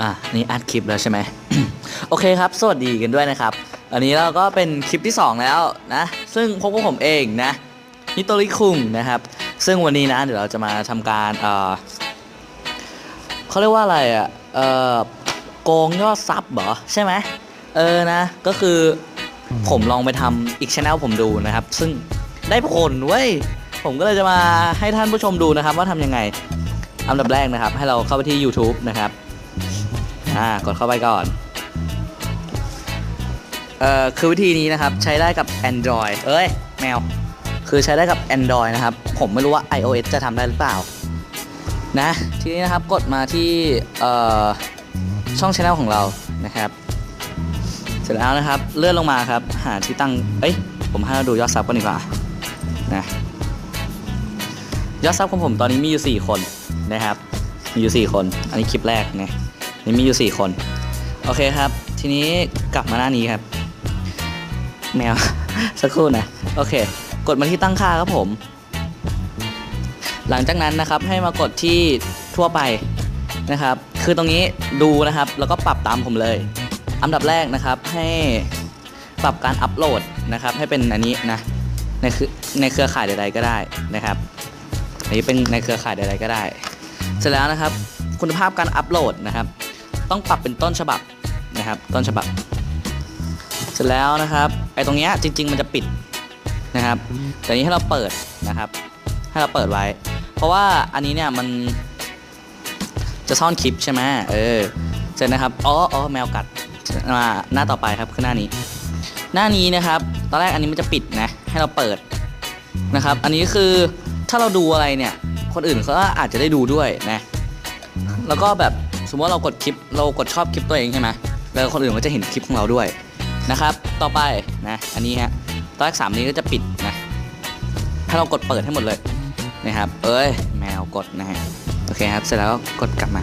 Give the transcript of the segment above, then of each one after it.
อะนี่อัดคลิปแล้วใช่ไหม โอเคครับ สวัสดีกันด้วยนะครับ อันนี้เราก็เป็นคลิปที่ 2 แล้วนะ ซึ่งพบกับผมเองนะนิโตริคุงนะครับ ซึ่งวันนี้นะเดี๋ยวเราจะมาทำการเออเขาเรียกว่าอะไรอะเออโกงยอดซับเหรอใช่ไหมเออนะ ก็คือผมลองไปทำอีกช anel ผมดูนะครับ ซึ่งได้ผลเว้ยผมก็เลยจะมาให้ท่านผู้ชมดูนะครับ ว่าทำยังไงอันดับแรกนะครับ ให้เราเข้าไปที่ YouTube นะครับ อ่ากดเข้าไปก่อน เอ่อคือวิธีนี้นะครับใช้ได้กับ Android เอ้ย แมว คือใช้ได้กับ Android นะครับ ผมไม่รู้ว่า iOS จะทำได้หรือเปล่า นะ ทีนี้นะครับกดมาที่เอ่อช่องช anel ของเรานะครับ เสร็จแล้วนะครับเลื่อนลงมาครับ หาที่ตั้ง เอ้ย ผมให้เราดูยอดซับกันดีกว่า นะยอดซับของผมตอนนี้มีอยู่ 4 คนนะครับ มีอยู่ 4 คน อันนี้คลิปแรกนะ นี่มีอยู่ 4 คน โอเคครับ ทีนี้กลับมาหน้านี้ครับ แมว สักครู่นะ โอเค กดมาที่ตั้งค่าครับผม หลังจากนั้นนะครับให้มากดที่ทั่วไปนะครับ คือตรงนี้ดูนะครับ แล้วก็ปรับตามผมเลย อันดับแรกนะครับให้ปรับการอัปโหลดนะครับ ให้เป็นอันนี้นะในคือในเครือข่ายใดๆก็ได้นะครับอันนี้เป็นในเครือข่ายใดๆก็ได้ เสร็จแล้วนะครับ คุณภาพการอัปโหลดนะครับ ต้องปรับเป็นต้นฉบับนะครับ ต้นฉบับ เสร็จแล้วนะครับไอ้ตรงเนี้ยจริง ๆ มันจะปิดนะครับ แต่นี้ให้เราเปิดนะครับ ให้เราเปิดไว้ เพราะว่าอันนี้เนี่ยมันจะซ่อนคลิปใช่ไหมเออเสร็จนะครับอ๋ออ๋อแมวกัดมาหน้าต่อไปครับคือหน้านี้ หน้านี้นะครับ ตอนแรกอันนี้มันจะปิดนะ ให้เราเปิดนะครับ อันนี้คือถ้าเราดูอะไรเนี่ย คนอื่นเขาอาจจะได้ดูด้วยนะ แล้วก็แบบสมมติว่าเรากดคลิปเรากดชอบคลิปตัวเองใช่ไหมแล้วคนอื่นก็จะเห็นคลิปของเราด้วยนะครับ ต่อไปนะอันนี้ฮะตอนแรกสามนี้ก็จะปิดนะถ้าเรากดเปิดให้หมดเลยนะครับเอ้ยแมวกดนะฮะโอเคครับเสร็จแล้วก็กดกลับมา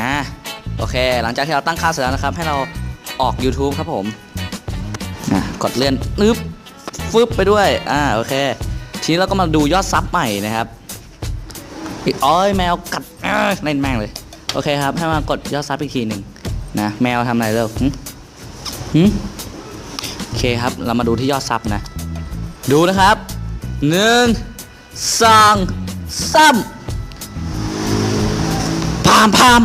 อ่าโอเค หลังจากที่เราตั้งค่าเสร็จแล้วนะครับ ให้เราออก YouTube ครับผมอะกดเลื่อนนึบฟึบไปด้วยอ่าโอเค ทีนี้เราก็มาดูยอดซับใหม่นะครับอ้อยแมวกัด เล่นแม่งเลย โอเคครับ ให้มากดยอดซับอีกทีหนึ่งนะ แมวทำอะไรเลิกหึหึโอเคครับ เรามาดูที่ยอดซับนะ ดูนะครับหนึ่งสองสามพามพาม